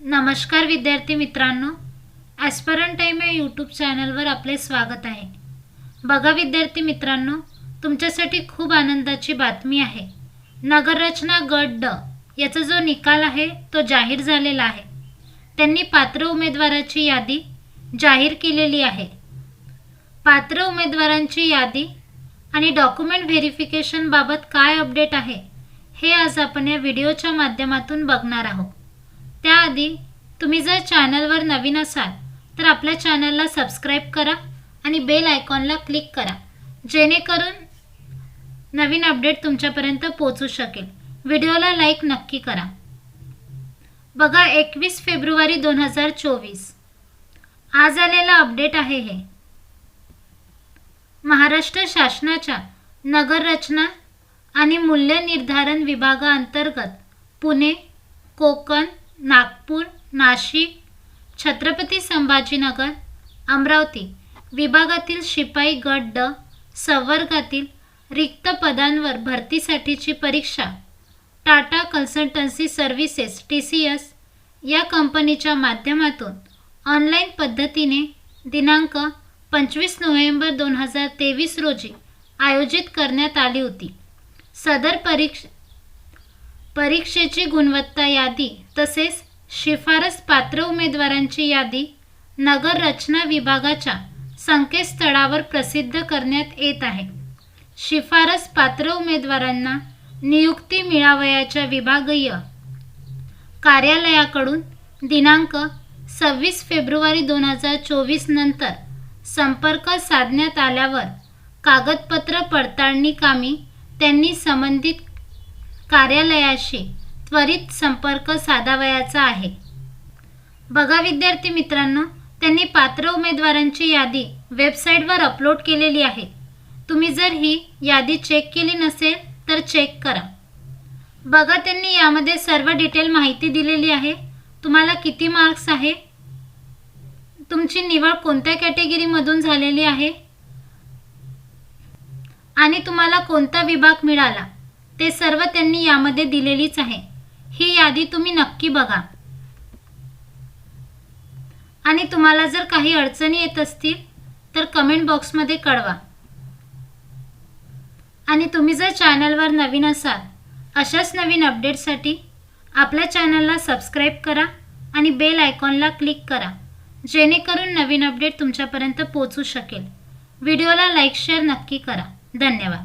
नमस्कार विद्यार्थी मित्रांनो. ॲस्परन टाईम या यूट्यूब चॅनलवर आपले स्वागत आहे. बघा विद्यार्थी मित्रांनो तुमच्यासाठी खूप आनंदाची बातमी आहे. नगररचना गट ड याचा जो निकाल आहे तो जाहीर झालेला आहे. त्यांनी पात्र उमेदवाराची यादी जाहीर केलेली आहे. पात्र उमेदवारांची यादी आणि डॉक्युमेंट व्हेरिफिकेशनबाबत काय अपडेट आहे हे आज आपण या व्हिडिओच्या माध्यमातून बघणार आहोत. त्याआधी तुम्ही जर चॅनलवर नवीन असाल तर आपल्या चॅनलला सबस्क्राईब करा आणि बेल आयकॉनला क्लिक करा जेणेकरून नवीन अपडेट तुमच्यापर्यंत पोचू शकेल. व्हिडिओला लाईक नक्की करा. बघा एकवीस फेब्रुवारी दोन हजार चोवीस. आज आलेला अपडेट आहे हे. महाराष्ट्र शासनाच्या नगररचना आणि मूल्य निर्धारण विभागाअंतर्गत पुणे कोकण नागपूर नाशिक छत्रपती संभाजीनगर अमरावती विभागातील शिपाई गट ड संवर्गातील रिक्त पदांवर भरतीसाठीची परीक्षा. Tata consultancy services T C S या कंपनीच्या माध्यमातून ऑनलाईन पद्धतीने दिनांक पंचवीस नोव्हेंबर दोन हजार तेवीस रोजी आयोजित करण्यात आली होती. सदर परीक्ष परीक्षेची गुणवत्ता यादी तसेच शिफारस पात्र उमेदवारांची यादी नगर रचना विभागाच्या संकेतस्थळावर प्रसिद्ध करण्यात येत आहे. शिफारस पात्र उमेदवारांना नियुक्ती मिळावयाच्या विभागीय कार्यालयाकडून दिनांक सव्वीस फेब्रुवारी दोन हजार चोवीस नंतर संपर्क साधण्यात आल्यावर कागदपत्र पडताळणी कामी त्यांनी संबंधित कार्यालयाशी त्वरित संपर्क साधावयाचा आहे. बघा विद्यार्थी मित्रांनो त्यांनी पात्र उमेदवारांची यादी वेबसाईटवर अपलोड केलेली आहे. तुम्ही जर ही यादी चेक केली नसेल तर चेक करा. बघा त्यांनी यामध्ये सर्व डिटेल माहिती दिलेली आहे. तुम्हाला किती मार्क्स आहे? तुमची निवड कोणत्या कॅटेगरीमधून झालेली आहे? आणि तुम्हाला कोणता विभाग मिळाला? ते सर्व त्यांनी यामध्ये दिलेलीच आहे. ही यादी तुम्ही नक्की बघा. आणि तुम्हाला जर काही अडचणी येत असतील तर कमेंट बॉक्समध्ये कळवा. आणि तुम्ही जर चॅनलवर नवीन असाल अशाच नवीन अपडेटसाठी आपल्या चॅनलला सबस्क्राईब करा आणि बेल आयकॉनला क्लिक करा जेणेकरून नवीन अपडेट तुमच्यापर्यंत पोचू शकेल. व्हिडिओला लाईक शेअर नक्की करा. धन्यवाद.